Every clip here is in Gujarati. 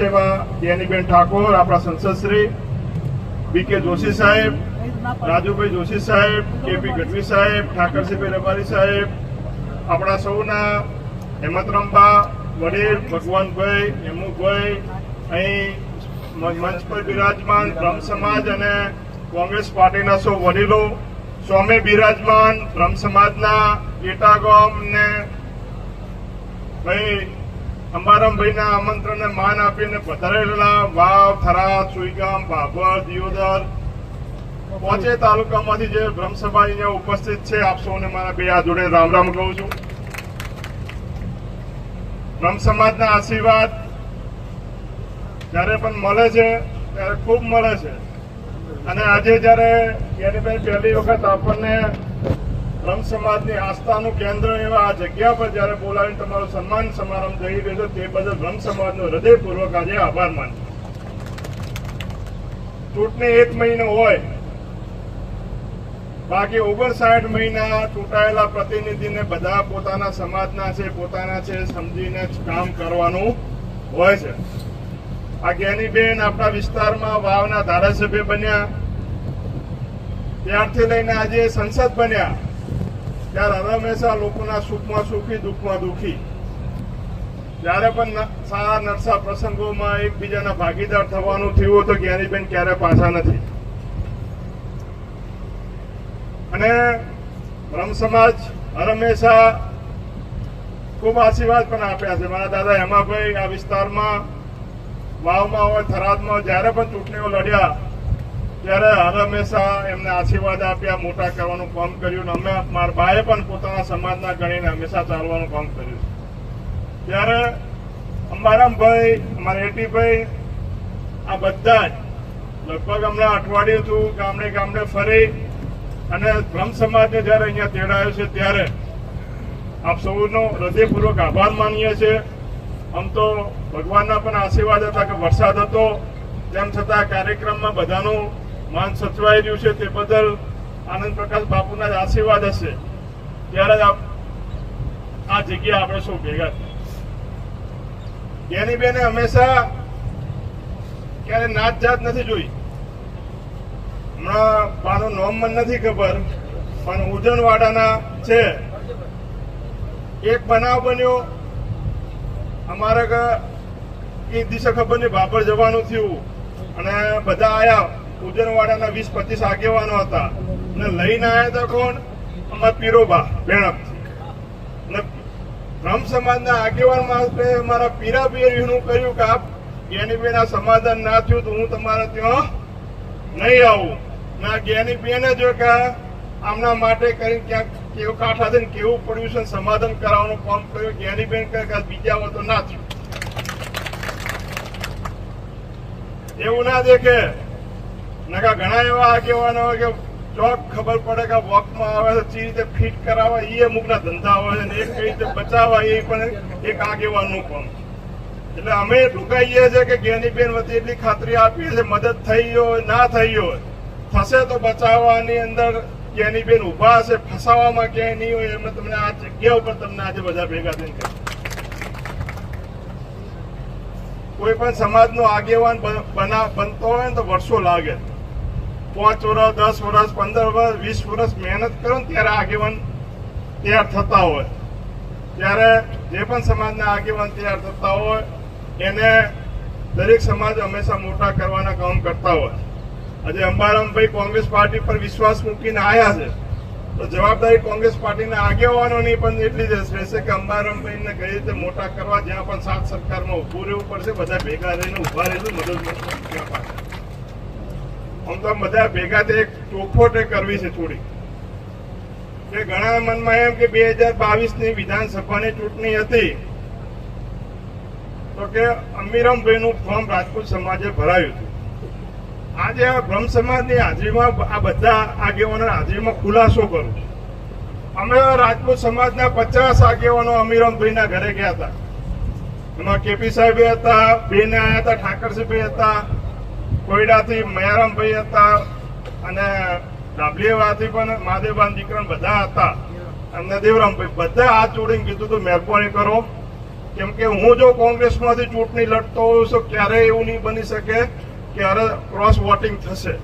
એવા જ્ઞાનીબેન ઠાકોર, આપણા સંસદશ્રી બી કે જોશી સાહેબ, રાજુભાઈ જોશી સાહેબ, કેપી ગઢવી સાહેબ, ઠાકરસિંહભાઈ રબારી સાહેબ, આપણા સૌના હેમંતરામબા વડીલ ભગવાનભાઈ, હેમુભાઈ, અહીં મંચ પર બિરાજમાન બ્રહ્મ સમાજ અને કોંગ્રેસ પાર્ટીના સૌ વડીલો, સ્વામી બિરાજમાન બ્રહ્મ સમાજના એટાગોમ ને ભાઈ અંબારામભાઈના આમંત્રણને માન આપીને પધારેલા વાવ થરા સુઈગામ બાબર દિયોદર, પોચે તાલુકામાંથી જે બ્રહ્મસભા અહીંયા ઉપસ્થિત છે, આપ સૌને મારા બે હાથ જોડે રામ રામ કહું છું. બ્રહ્મ સમાજના આશીર્વાદ જ્યારે પણ મળે છે, ત્યારે ખૂબ મળે છે. અને આજે જ્યારે એની પહેલી વખત આપણને બ્રહ્મ સમાજની આસ્થાનું કેન્દ્ર એવા આ જગ્યા પર જ્યારે બોલાવીને તમારો સન્માન સમારંભ થઈ રહ્યો છે, તે બદલ બ્રહ્મ સમાજનો હૃદયપૂર્વક આજે આભાર માનું ચૂંટણી એક મહિનો હોય, બાકી ઓગણસાઠ મહિના ચૂંટાયેલા પ્રતિનિધિને બધા પોતાના સમાજના છે, પોતાના છે, સમજીને જ કામ કરવાનું હોય છે. આ જ્ઞાનીબેન આપણા વિસ્તારમાં વાવના ધારાસભ્ય બન્યા. ત્યારથી લઈને આજે સંસદ બન્યા. ત્યારે હંમેશા લોકોના સુખમાં સુખી, દુઃખમાં દુઃખી. જ્યારે પણ સારા નરસા પ્રસંગોમાં એકબીજાના ભાગીદાર થવાનું થયું તો જ્ઞાનીબેન ક્યારે પાછા નથી. અને બ્રહ્મ સમાજ હંમેશા ખૂબ આશીર્વાદ પણ આપ્યા છે. મારા દાદા હેમાભાઈ આ વિસ્તારમાં વાવમાં હોય, થરાદમાં જ્યારે પણ ચૂંટણીઓ લડ્યા ત્યારે હર હંમેશા એમને આશીર્વાદ આપ્યા, મોટા કરવાનું કામ કર્યું અને અમે મારા બાએ પણ પોતાના સમાજના ગણીને હંમેશા ચાલવાનું કામ કર્યું ત્યારે ત્યારે અંબારામભાઈ અમારા એટીભાઈ આ બધા જ લગભગ હમણાં અઠવાડિયું હતું ગામડે ગામડે ફરી અને બ્રહ્મ સમાજને જ્યારે અહીંયા તેડાયો છે ત્યારે આપ સૌનો હૃદયપૂર્વક આભાર માનીએ છીએ. આમ તો ભગવાનના પણ આશીર્વાદ હતા કે વરસાદ હતો. તેમ છતાં કાર્યક્રમમાં બધાનું માન સચવાઈ રહ્યું છે તે બદલ આનંદ પ્રકાશ બાપુના આશીર્વાદ હશે. ત્યારે જ આ જગ્યા આપણે સૌ ભેગા થયા બેને હંમેશા ક્યારે નાત જાત નથી જોઈ. હમણાં પાનું નોમ મને નથી ખબર, પણ ઉજનવાડાના છે. એક બનાવ બન્યો. અમારે એ એક ખબર નહીં, બાપર જવાનું થયું. અને બધા આયા. ઉજનવાડાના વીસ પચીસ આગેવાનો હતા. ને લઈને આવ્યા હતા કોણ? અમારા પીરોબા ભેણપ ને બ્રહ્મ સમાજના આગેવાન માટે મારા પીરા એનું કહ્યું કે આપ જ્ઞાનીબેન આ સમાધાન ના થયું તો હું તમારા ત્યાં નહીં આવું. ના જ્ઞાની બેને જો કે આમના માટે કરીને ક્યાંક કેવું કાંઠા થઈને કેવું પડ્યું છે સમાધાન કરાવવાનું કામ કર્યું. જ્ઞાની બેન કહે કે બીજા હોય તો ના થયું. એવું ના દેખે. નકા ઘણા એવા આગેવાનો કે ચોક ખબર પડે કે વોકમાં આવે છે ચી રીતે ફિટ કરાવવા એ અમુકના ધંધા હોય છે ને એક કઈ રીતે બચાવવા એ પણ એક આગેવાનનું પણ એટલે અમે એટલું કહીએ છીએ કે જ્ઞાનીબેન વતી એટલી ખાતરી આપીએ છીએ, મદદ થઈ હોય, ના થઈ હોય, થશે તો બચાવવાની અંદર જ્ઞાનીબેન ઊભા હશે ફસાવામાં ક્યાંય નહીં હોય, એમને તમને આ જગ્યા ઉપર તમને આજે બધા ભેગા થઈને. કોઈ પણ સમાજનો આગેવાન બન- બના, બનતો હોય ને તો વર્ષો લાગે પાંચ વર્ષ, દસ વર્ષ, પંદર વર્ષ, વીસ વર્ષ મહેનત કરો ત્યારે આગેવાન તૈયાર થતા હોય. ત્યારે જે પણ સમાજના આગેવાન તૈયાર થતા હોય, એને દરેક સમાજ હંમેશા મોટા કરવાના કામ કરતા હોય. આજે અંબારામભાઈ કોંગ્રેસ પાર્ટી પર વિશ્વાસ મૂકીને આવ્યા છે. તો જવાબદારી કોંગ્રેસ પાર્ટીના આગેવાનોની પણ એટલી જ રહેશે કે અંબારામભાઈને કઈ રીતે મોટા કરવા, જ્યાં પણ સાત સરકારમાં ઉભું રહેવું પડશે, બધા ભેગા રહીને ઊભા રહીશું મદદ આમ તો બધા ભેગા તે એક ચોખવટ કરવી છે થોડી કે ઘણા મનમાં એમ કે બે હજાર બાવીસની વિધાનસભાની ચૂંટણી હતી. તો કે અમીરમભાઈ નું ફોર્મ રાજપૂત સમાજે ભરાયું હતું. આજે બ્રહ્મ સમાજની હાજરીમાં આ બધા આગેવાનો હાજરીમાં ખુલાસો કરું અમે રાજપૂત સમાજના પચાસ આગેવાનો અમીરમભાઈના ઘરે ગયા હતા. એમાં કેપી સાહેબ હતા, બેન આવ્યા હતા, ઠાકરસિંહભાઈ હતા કોયડાથી મયારામભાઈ હતા અને ડાબલીવાથી પણ મહાદેવબાન દીકરા બધા હતા. અને દેવરામભાઈ બધા આ જોડીને કીધું તું, મહેરબાની કરો. કેમ કે હું જો કોંગ્રેસમાંથી ચૂંટણી લડતો હોઉં તો ક્યારેય એવું નહીં બની શકે કે અરે ક્રોસ વોટિંગ થશે.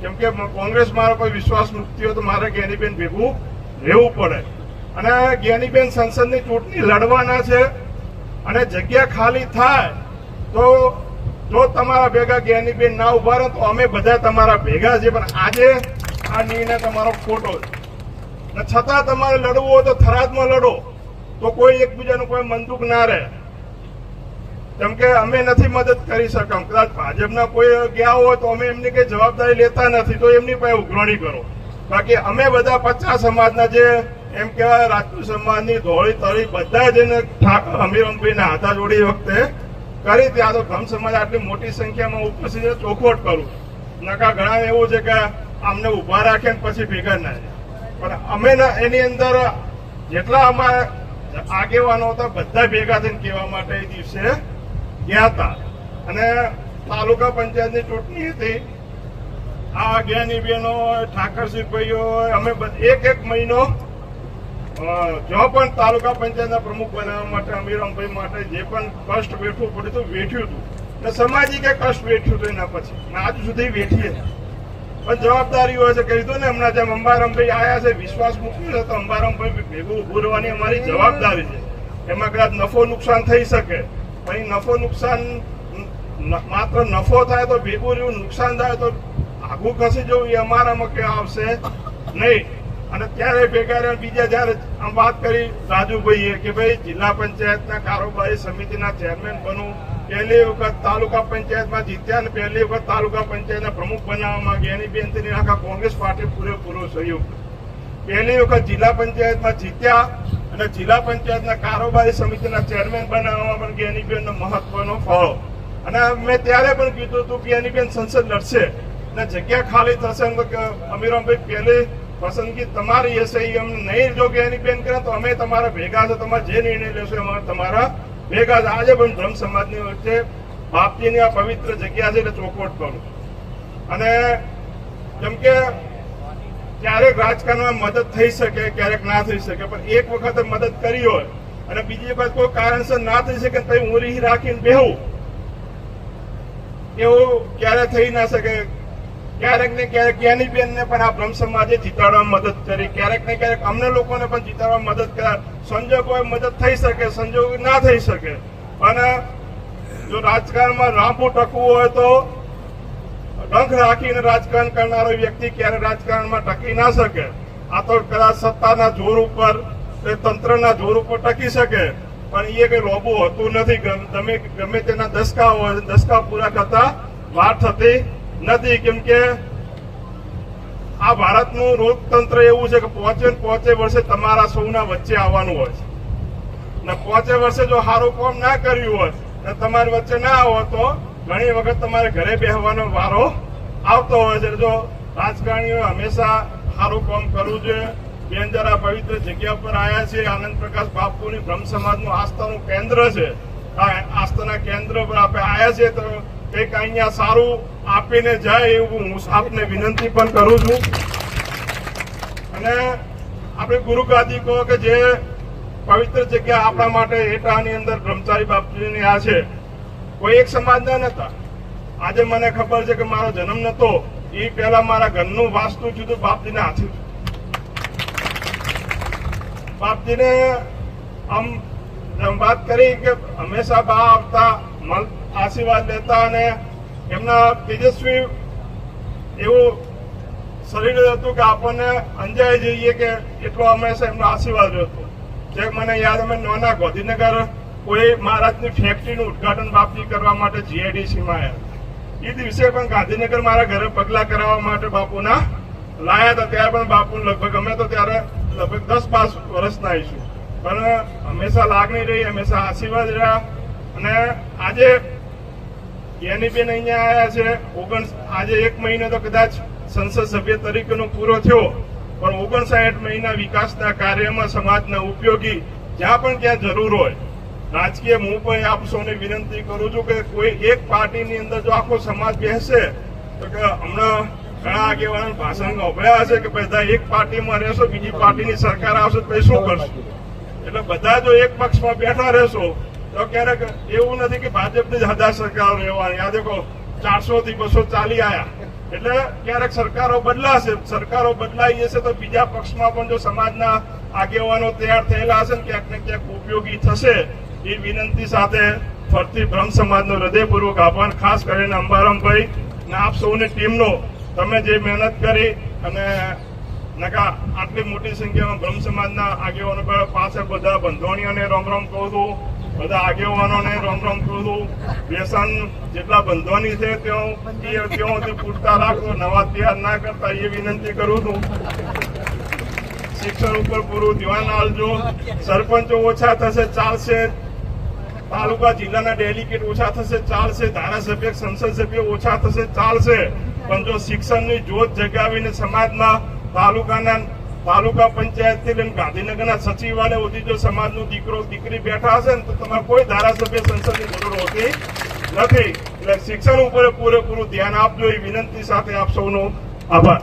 કેમ કે કોંગ્રેસ મારો કોઈ વિશ્વાસ મૂકતી હોય તો મારે જ્ઞાનીબેન ભેગું રહેવું પડે. અને જ્ઞાનીબેન સંસદની ચૂંટણી લડવાના છે અને જગ્યા ખાલી થાય, તો જો તમારા ભેગા જ્ઞાનીબેન ના ઊભા રહે તો અમે બધા તમારા ભેગા છે પણ આજે આ નિર્ણય તમારો ખોટો છે. છતાં તમારે લડવું હોય તો થરાદમાં લડો, તો કોઈ એકબીજાનું કોઈ મંદુક ના રહે. કેમ કે અમે નથી મદદ કરી શકમ કદાચ ભાજપના કોઈ ગયા હોય તો અમે એમની કઈ જવાબદારી લેતા નથી, તો એમની પાસે ઉઘરણી કરો. બાકી અમે બધા પચાસ સમાજના જે એમ કહેવાય રાજપૂત સમાજની ધોળી તળી બધા જ એને અમીરમભાઈના હાથા જોડી વખતે કરી ત્યાં તો ગમ સમાજ આટલી મોટી સંખ્યામાં ઉપસ્થિત ચોખવટ કરું. નકા ઘણા એવું છે કે અમને ઊભા રાખે પછી ભેગા ના. પણ અમે એની અંદર જેટલા અમારા આગેવાનો હતા, બધા ભેગા થઈને કહેવા માટે એ દિવસે ગયા હતા. અને તાલુકા પંચાયતની ચૂંટણી હતી. આ જ્ઞાની બહેનો ઠાકરસિંહ ભાઈઓ, અમે એક એક મહિનો જો પણ તાલુકા પંચાયતના પ્રમુખ બનાવવા માટે અમીરામભાઈ માટે જે પણ કષ્ટ વેઠવું પડ્યું હતું વેઠ્યું હતું. ને સામાજિક કષ્ટ વેઠ્યું હતું એના પછી. આજ સુધી વેઠીએ પણ જવાબદારી હોય છે કહી દો ને હમણાં જેમ અંબારામભાઈ આવ્યા છે, વિશ્વાસ મૂક્યો છે, તો અંબારામભાઈ ભેગું ઉભું રહેવાની અમારી જવાબદારી છે. એમાં કદાચ નફો નુકસાન થઈ શકે. પણ નફો નુકસાન માત્ર નફો થાય તો ભેગું રહ્યું, નુકસાન થાય તો આગું ખસી જવું એ અમારામાં કે આવશે? નહીં. અને ત્યારે ભેગા રહ્યા, બીજા જયારે વાત કરી રાજુભાઈએ કે ભાઈ જિલ્લા પંચાયતના કારોબારી સમિતિના ચેરમેન બનવું પહેલી વખત તાલુકા પંચાયતમાં જીત્યા અને પહેલી વખત તાલુકા પંચાયતના પ્રમુખ બનાવવામાં ગયા એની બેનથી આખા કોંગ્રેસ પાર્ટી પૂરેપૂરો સહયોગ. પહેલી વખત જિલ્લા પંચાયતમાં જીત્યા અને જિલ્લા પંચાયતના કારોબારી સમિતિના ચેરમેન બનાવવામાં પણ જ્ઞાનીબેનનો મહત્વનો ફાળો. અને મેં ત્યારે પણ કીધું હતું કે જ્ઞાનીબેન સંસદ લડશે. અને જગ્યા ખાલી થશે અમીરામભાઈ પહેલી પસંદગી તમારી હશે એ અમને નહીં, જો બેન કરે તો અમે તમારા ભેગા છે, તમારે જે નિર્ણય લેશો એમાં તમારા ભેગા છે. આજે પણ ધર્મ સમાજની વચ્ચે બાપજીની આ પવિત્ર જગ્યા છે એટલે ચોખવટ કરું અને જેમ કે ક્યારેક રાજકારણમાં મદદ થઈ શકે, ક્યારેક ના થઈ શકે, પણ એક વખત મદદ કરી હોય અને બીજી વખત કોઈ કારણસર ના થઈ શકે તો રીહ રાખીને બેહું. એવું ક્યારે થઈ ના શકે ક્યારેક ને ક્યારેક જ્ઞાની બેનને પણ આ બ્રહ્મ સમાજે જીતાડવામાં મદદ કરી. ક્યારેક ને ક્યારેક અમને લોકોને પણ જીતાડવામાં મદદ કર્યા સંજોગો મદદ થઈ શકે, સંજોગો ના થઈ શકે. અને જો રાજકારણમાં રાંપુ ટકવું હોય તો ડંખ રાખીને રાજકારણ કરનારો વ્યક્તિ ક્યારે રાજકારણમાં ટકી ના શકે? આ તો કદાચ સત્તાના જોર ઉપર કે તંત્રના જોર ઉપર ટકી શકે. પણ એ કઈ રોબો હોતું નથી. ગમે તેના દસકા હોય, દસકા પૂરા કરતા વાર થતી નથી, કેમ કે આ ભારતનું લોકતંત્ર એવું છે કે પહોંચે ને પહોંચે વર્ષે તમારા સૌના વચ્ચે આવવાનું હોય છે. ને પોચે વર્ષે જો સારું કામ ના કર્યું હોય ને તમારી વચ્ચે ના આવો તો ઘણી વખત તમારે ઘરે બેસવાનો વારો આવતો હોય છે. જો રાજકારણીઓ હંમેશા સારું કામ કરવું જોઈએ. બેન જરા પવિત્ર જગ્યા પર આવ્યા છે. આનંદ પ્રકાશ બાપુની બ્રહ્મ સમાજનું આસ્થાનું કેન્દ્ર છે. આ આસ્થાના કેન્દ્ર પર આપણે આવ્યા છીએ તો કંઈક અહીંયા સારું આપીને જાય એવું હું આપને વિનંતી પણ કરું છું અને આપણે ગુરુ ગાદી કહો કે જે પવિત્ર જગ્યા આપણા માટે એટાની અંદર બ્રહ્મચારી બાપજીની આ છે, કોઈ એક સમાજના નતા આજે મને ખબર છે કે મારો જન્મ નતો એ પહેલા મારા ઘરનું વાસ્તુ જુદું બાપજીને હાથે. બાપજીને આમ વાત કરી કે હંમેશા બા આવતા આશીર્વાદ લેતા અને એમના તેજસ્વી એવું શરીર હતું કે આપણને અંજાઈ જઈએ કે એટલો હંમેશા એમનો આશીર્વાદ હતો જે મને યાદ અમે નાના ગાંધીનગર કોઈ મહારાજની ફેક્ટરીનું ઉદઘાટન બાપજી કરવા માટે જીઆઈડીસીમાં આવ્યા એ દિવસે પણ ગાંધીનગર મારા ઘરે પગલા કરાવવા માટે બાપુના લાયા હતા. ત્યારે પણ બાપુ લગભગ અમે તો ત્યારે લગભગ દસ પાંચ વર્ષના આવીશું. પણ હંમેશા લાગણી રહી, હંમેશા આશીર્વાદ રહ્યા અને આજે બેન અહીંયા આવ્યા છે. ઓગણ આજે એક મહિનો તો કદાચ સંસદ સભ્ય તરીકેનો પૂરો થયો. પણ ઓગણસાઠ મહિના વિકાસના કાર્યમાં સમાજના ઉપયોગી જ્યાં પણ ક્યાં જરૂર હોય. રાજકીય હું પણ આપ સૌને વિનંતી કરું છું કે કોઈ એક પાર્ટીની અંદર જો આખો સમાજ બેસશે તો કે હમણાં ઘણા આગેવાનો ભાષણ અભળ્યા હશે કે બધા એક પાર્ટીમાં રહેશો, બીજી પાર્ટીની સરકાર આવશે તો શું કરશું? એટલે બધા જો એક પક્ષમાં બેઠા રહેશો તો ક્યારેક એવું નથી કે ભાજપની જ હજાર સરકારો રહેવાની. આ દેખો ચારસો થી બસો ચાલી આયા. એટલે ક્યારેક સરકારો બદલાશે. સરકારો બદલાઈ જશે તો બીજા પક્ષમાં પણ જો સમાજના આગેવાનો તૈયાર થયેલા હશે ને ક્યાંક ને ક્યાંક ઉપયોગી થશે, એ વિનંતી સાથે ફરતી બ્રહ્મ સમાજનો હૃદયપૂર્વક આભાર. ખાસ કરીને અંબારામભાઈ ને આપ સૌની ટીમનો તમે જે મહેનત કરી અને નકા આટલી મોટી સંખ્યામાં બ્રહ્મ સમાજના આગેવાનો પાસે બધા બંધોણીઓને રોમ રોમ કહું છું. બધા આગેવાનોને રોમ રોમ છું વ્યસન જેટલા બંધવાની છે તેઓ એ તેઓથી પૂરતા રાખો નવા તૈયાર ના કરતા એ વિનંતી કરું છું. શિક્ષણ ઉપર પૂરું ધ્યાન આપજો. સરપંચો ઓછા થશે ચાલશે. તાલુકા જિલ્લાના ડેલિગેટ ઓછા થશે ચાલશે. ધારાસભ્ય સંસદ સભ્ય ઓછા થશે ચાલશે. પણ જો શિક્ષણની જોત જગાવીને સમાજમાં તાલુકાના તાલુકા પંચાયતથી લઈને ગાંધીનગરના સચિવાલય સુધી જો સમાજનો દીકરો, દીકરી બેઠા હશે ને તો તમારે કોઈ ધારાસભ્ય સંસદની જરૂર હોતી નથી. એટલે શિક્ષણ ઉપર પૂરેપૂરું ધ્યાન આપજો. એ વિનંતી સાથે આપ સૌનો આભાર.